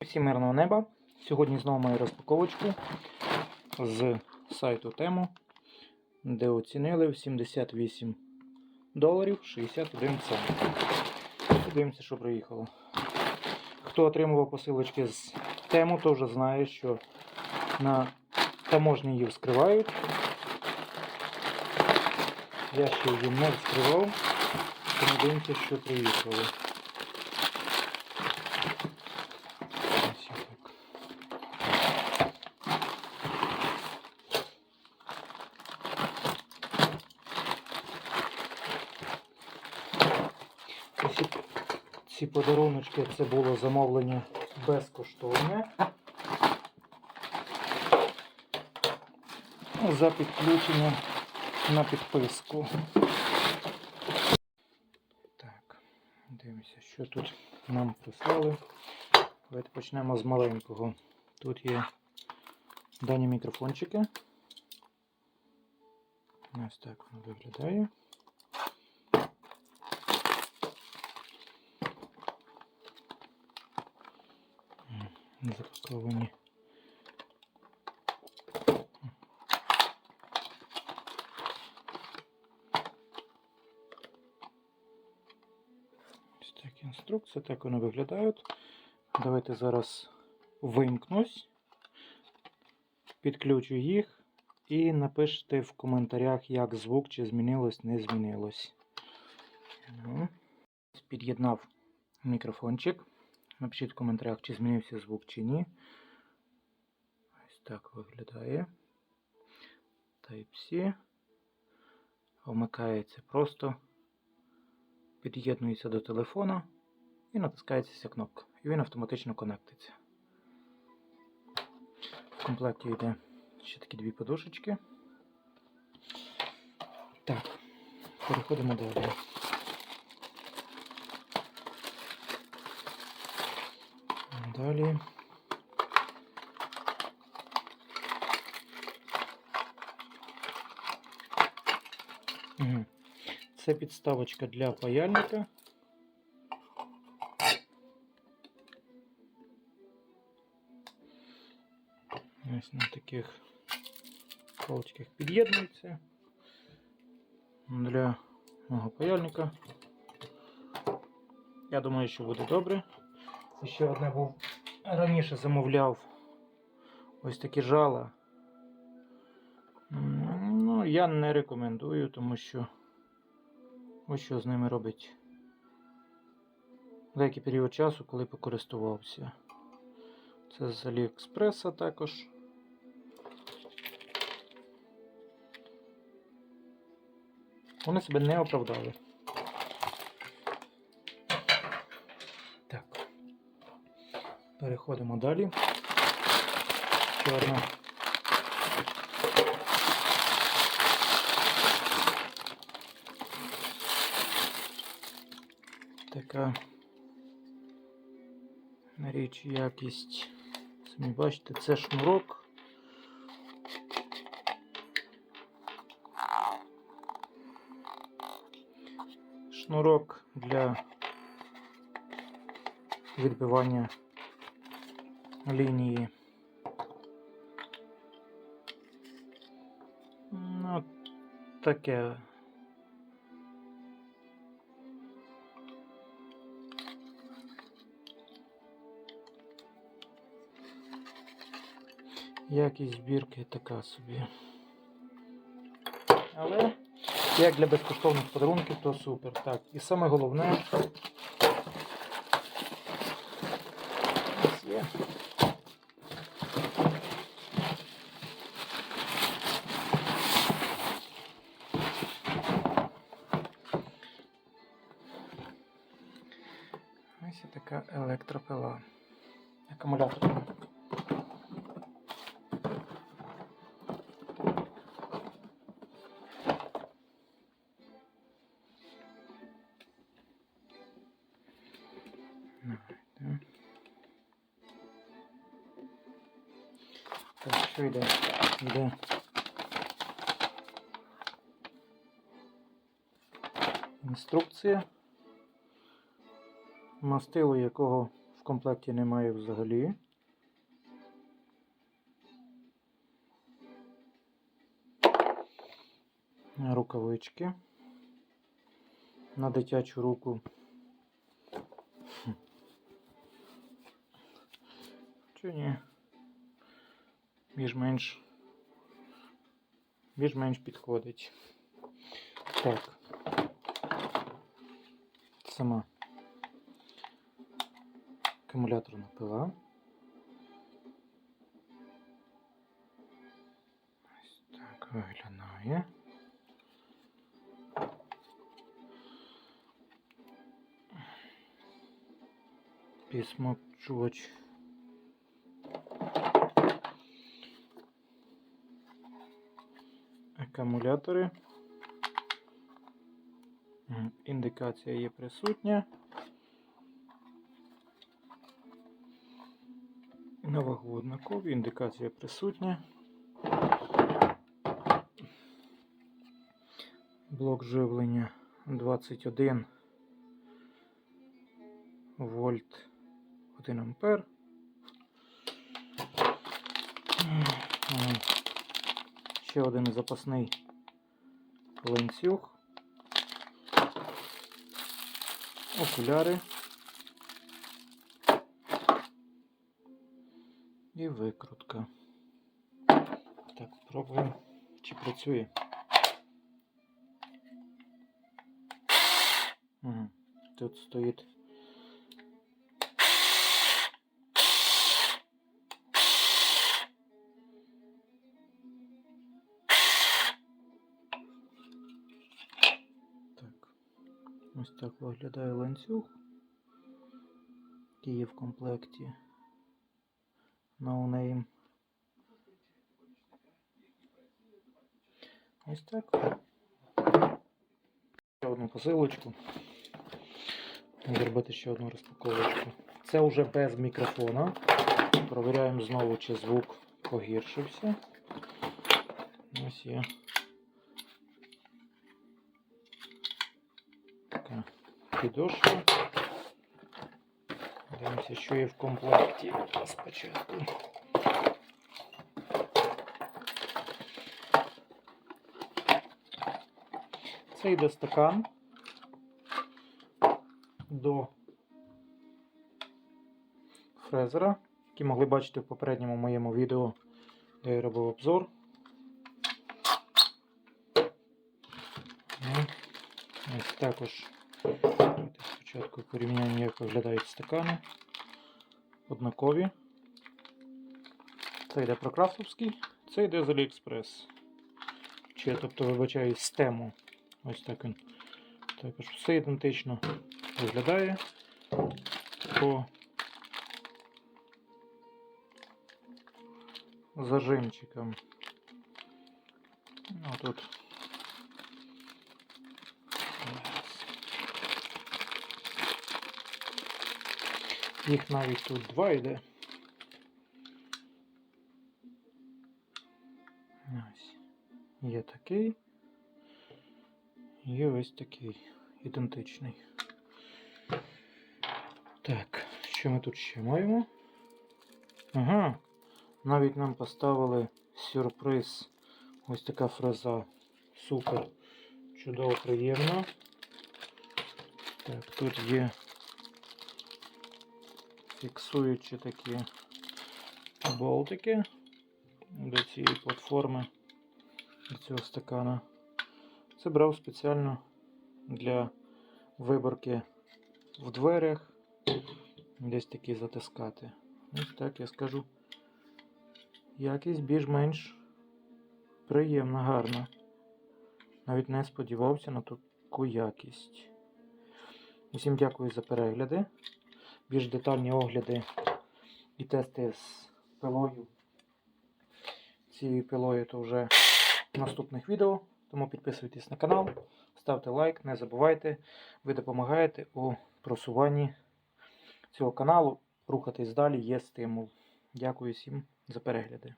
Всім мирного неба. Сьогодні знову маю розпаковочку з сайту Тему, де оцінили в 78 доларів 61 цент. Подивимося, що приїхало. Хто отримував посилочки з Тему, то вже знає, що на таможні її вскривають. Я ще її не вскривав. Тому дивимося, що приїхало. Ось так. Ці, ці подаруночки це було замовлення безкоштовне. За підключення на підписку. Так, дивимося, що тут нам прислали. Давайте почнемо з маленького. Тут є дані мікрофончики. Ось так воно виглядає. Запаковані. Ось так інструкція, так вони виглядають. Давайте зараз вимкнусь, підключу їх і напишіть в коментарях, як звук, чи змінилось, не змінилось. Ну, Під'єднав мікрофончик. Напишіть в коментарях, чи змінився звук, чи ні. Ось так виглядає. Type-C. Вмикається просто, під'єднується до телефона і натискається ця кнопка. І він автоматично конектиться. В комплекті йде ще такі дві подушечки. Так, переходимо далі. Далі. Це підставочка для паяльника. Ось на таких паличках під'єднується для мого паяльника. Я думаю, що буде добре. І Ще одне був раніше замовляв ось такі жала. Ну, я не рекомендую, тому що ось що з ними робить деякий період часу, коли покористувався. Це з Аліекспреса також. Вони себе не оправдали. Переходимо далі. Чорна. Така річ якість. Самі бачите, це шнурок. Шнурок для відбивання лінії. Ну, таке. Якість збірки така собі. Але як для безкоштовних подарунків, то супер. Так, і саме головне. Така електропила. Акумулятор. Так, що йде? Йде. Інструкція. Мастило якого в комплекті немає взагалі. Рукавички. На дитячу руку. Чи ні? Більш-менш. Більш-менш підходить. Так. Сама акумуляторна пила. Ось так виглядає. Підсмокчувач. Акумулятори. Індикація є присутня. На вагу однакові, індикація присутня. Блок живлення 21 вольт 1 ампер. Ще один запасний ланцюг. Окуляри. І викрутка. Так, спробуємо, чи працює. Угу. Тут стоїть. Так. Ось так виглядає ланцюг, який є в комплекті. Name. Ось так. Ще одну посилочку. Зробити ще одну розпаковочку. Це вже без мікрофона. Провіряємо знову, чи звук погіршився. Ось є. Така підошва. Дивимося, що є в комплекті спочатку. Це йде стакан до фрезера, який могли бачити в попередньому моєму відео, де я робив обзор. Ну, Ось також спочатку порівняємо, як виглядають стакани. Однакові. Це йде прокрафтовський, це йде з AliExpress. Чи, тобто, вибачаю, з тему. Ось так він. Також все ідентично виглядає по зажимчикам. Ну. Їх навіть тут два йде. Ось. Є такий. Є ось такий ідентичний. Так, що ми тут ще маємо? Ага, навіть нам поставили сюрприз. Ось така фраза. Супер. Чудово приємно. Так, тут є фіксуючі такі болтики до цієї платформи, до цього стакана. Це брав спеціально для виборки в дверях, десь такі затискати. Ось так я скажу. Якість більш-менш приємна, гарна. Навіть не сподівався на таку якість. Усім дякую за перегляди. Більш детальні огляди і тести з пилою. Цією пилою то вже в наступних відео. Тому підписуйтесь на канал, ставте лайк, не забувайте, ви допомагаєте у просуванні цього каналу. Рухатись далі є стимул. Дякую всім за перегляди.